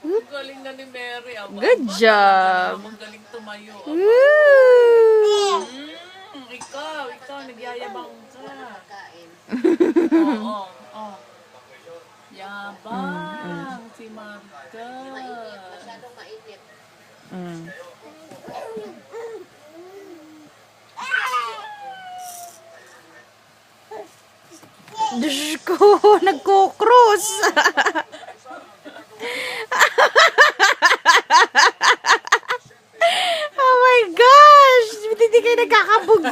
Ang galing na ni Mary. Aba, Good aba, job. Ang galing tumayo. Aba. Woo! Mm, ikaw, ikaw, nagyayabang ka. Oo, oo. Yabang si Marta. Masyadong mainit. Mm. Diyos ko, nagkukross.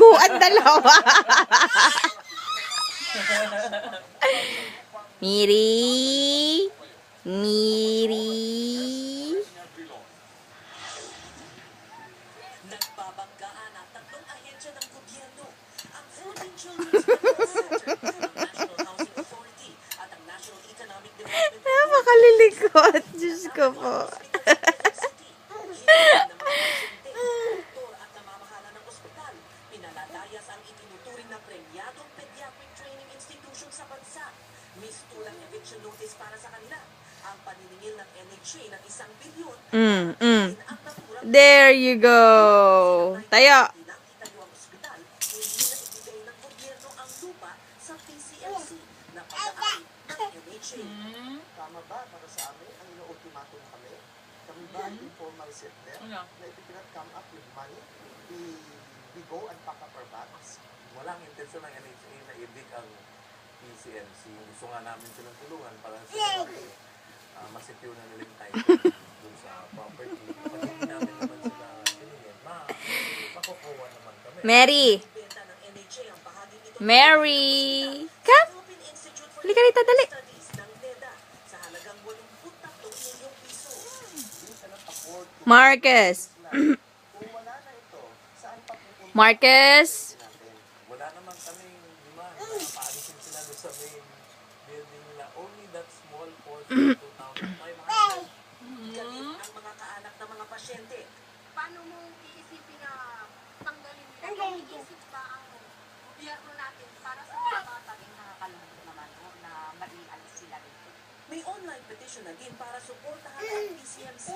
nagkakabuguan dalawa? Miri! Miri! Nagbabanggaan ang tatlong ahensya ng gobyerno, ang Children's National Economic Development Napakalilikot. Diyos ko po. City. Hinihingi ng mga pasyente, doktor at namamahala ng ospital. Pinalatayas ang itinuturing na premyadong pediatric training institution sa bansa. Mistulang eviction notice para sa kanila. Ang paniningil ng NHA ng isang bilyon Mm, mm. There you go. Tayo. Hmm? Tama ba para sa amin ang ino-ultimatum kami? Kami ba ang informal Ano? na if we cannot come up with money, we, we go and pack up our bags? walang intensyon ng NHA na i-dig ang PCMC. Gusto nga namin silang tulungan para sa uh, masecure na nila yung title dun sa property. Pag hindi namin naman sila tinigyan, ma, makukuha naman kami. Mary. Mary. For Halika rito, dali. Studies ng NEDA sa halagang 83 milyong piso. We cannot afford to Marcus. Marcus. Wala naman kaming demand na paalisin sila doon sa main building nila. Only that small portion, 2,500. Galit ang mga kaanak ng mga pasyente. Paano mo iisipin na tanggalin nila? Kung iisip ba ang gobyerno natin para sa mga bata rin nakakalungkot naman na mali-alis sila dito. May online petition na din para suportahan ang PCMC.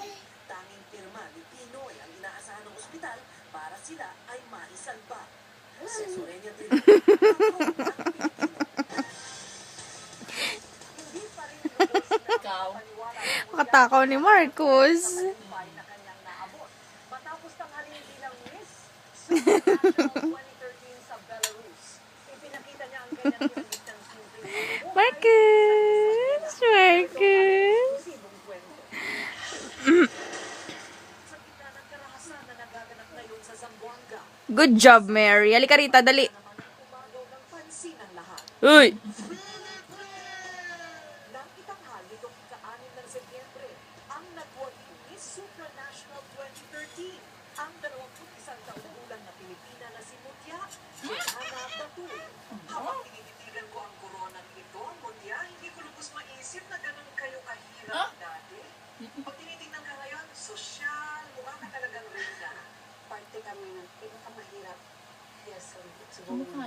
Tanging pirma ni Pinoy ang inaasahan ng ospital para sila ay maisalba. Makatakaw ni naabot. Matapos tanghalin bilang Miss Supernational 2013 sa Belarus, ipinakita niya ang kanyang limit ng simpleng buhay Marcus. Marcus. Eksklusibong kwento. Sa gitna ng karahasan na nagaganap ngayon sa Zamboanga, Good job, Mary. Halika rito, dali. naman ang umagaw ng pansin ng lahat. Uy.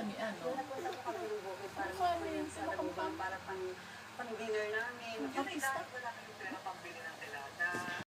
Ni ano? Ko kami sa Sino looban Kampang? para pang, pang dinner namin. Yun ay